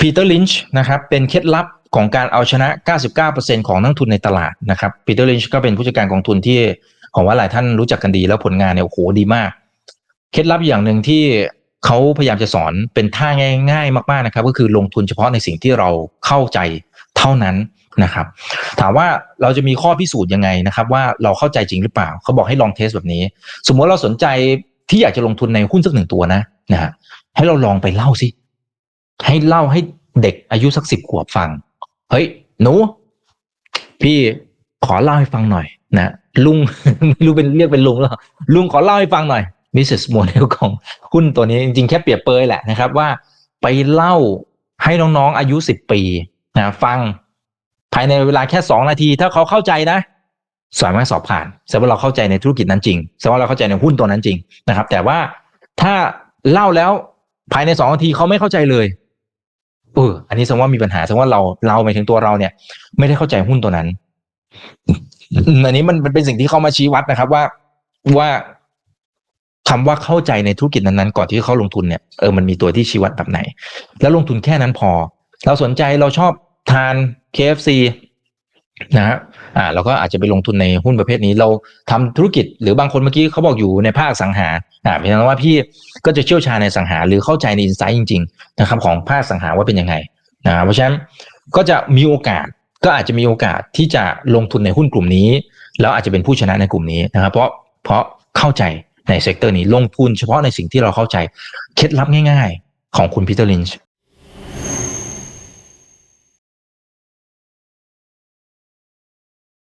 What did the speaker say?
ปีเตอร์ลินช์นะครับเป็นเคล็ดลับของการเอาชนะ 99%ของนักทุนในตลาดนะครับปีเตอร์ลินช์ก็เป็นผู้จัดการกองทุนที่ผมว่าหลายท่านรู้จักกันดีแล้วผลงานเนี่ยโอ้โหดีมาก เคล็ดลับอย่างหนึ่งที่เขาพยายามจะสอนเป็นท่าง่าย ๆ มากๆนะครับ ก็คือลงทุนเฉพาะในสิ่งที่เราเข้าใจเท่านั้นนะครับ ถามว่าเราจะมีข้อพิสูจน์ยังไงนะครับ ว่าเราเข้าใจจริงหรือเปล่า เขาบอกให้ลองเทสแบบนี้ สมมติเราสนใจที่อยากจะลงทุนในหุ้นสักหนึ่งตัวนะนะฮะให้เราลองไปเล่าสิ ให้เล่าให้เด็กอายุสักสิบขวบฟัง เฮ้ย หนู พี่ขอเล่าให้ฟังหน่อยนะลุงไม่รู้เป็นเรียกเป็นลุงแล้วลุงขอเล่าให้ฟังหน่อย business model ของหุ้นตัวนี้จริงๆแค่เปรียบเปยแหละนะครับ ว่าไปเล่าให้น้องๆอายุสิบปีนะฟังภายในเวลาแค่สองนาที ถ้าเขาเข้าใจนะสามารถสอบผ่านแสดงว่าเราเข้าใจในธุรกิจนั้นจริงแสดงว่าเราเข้าใจในหุ้นตัวนั้นจริงนะครับ แต่ว่าถ้าเล่าแล้วภายในสองนาทีเขาไม่เข้าใจเลย เออ อันนี้แสดงว่ามีปัญหาแสดงว่าเราเราหมายถึงตัวเราเนี่ย ไม่ได้เข้าใจหุ้นตัวนั้นอันนี้มันมันเป็นสิ่งที่เขามาชี้วัดนะครับ ว่าว่าคำว่าเข้าใจในธุรกิจนั้นๆก่อนที่เขาลงทุนเนี่ยเออมันมีตัวที่ชี้วัดแบบไหน แล้วลงทุนแค่นั้นพอ เราสนใจเราชอบทาน KFC นะฮะอ่าเราก็อาจจะไปลงทุนในหุ้นประเภทนี้เราทำธุรกิจ หรือบางคนเมื่อกี้เขาบอกอยู่ในภาคสังหาอ่าเพราะฉะนั้นว่าพี่ก็จะเชี่ยวชาญในสังหา หรือเข้าใจในอินไซต์จริงๆนะครับของภาคสังหาว่าเป็นยังไงนะเพราะฉะนั้นก็จะมีโอกาสก็อาจจะมีโอกาสที่จะลงทุนในหุ้นกลุ่มนี้ แล้วอาจจะเป็นผู้ชนะในกลุ่มนี้นะครับ เพราะเพราะเข้าใจในเซกเตอร์นี้ลงทุนเฉพาะในสิ่งที่เราเข้าใจเคล็ดลับง่าย ๆ ของคุณพีเตอร์ลินช์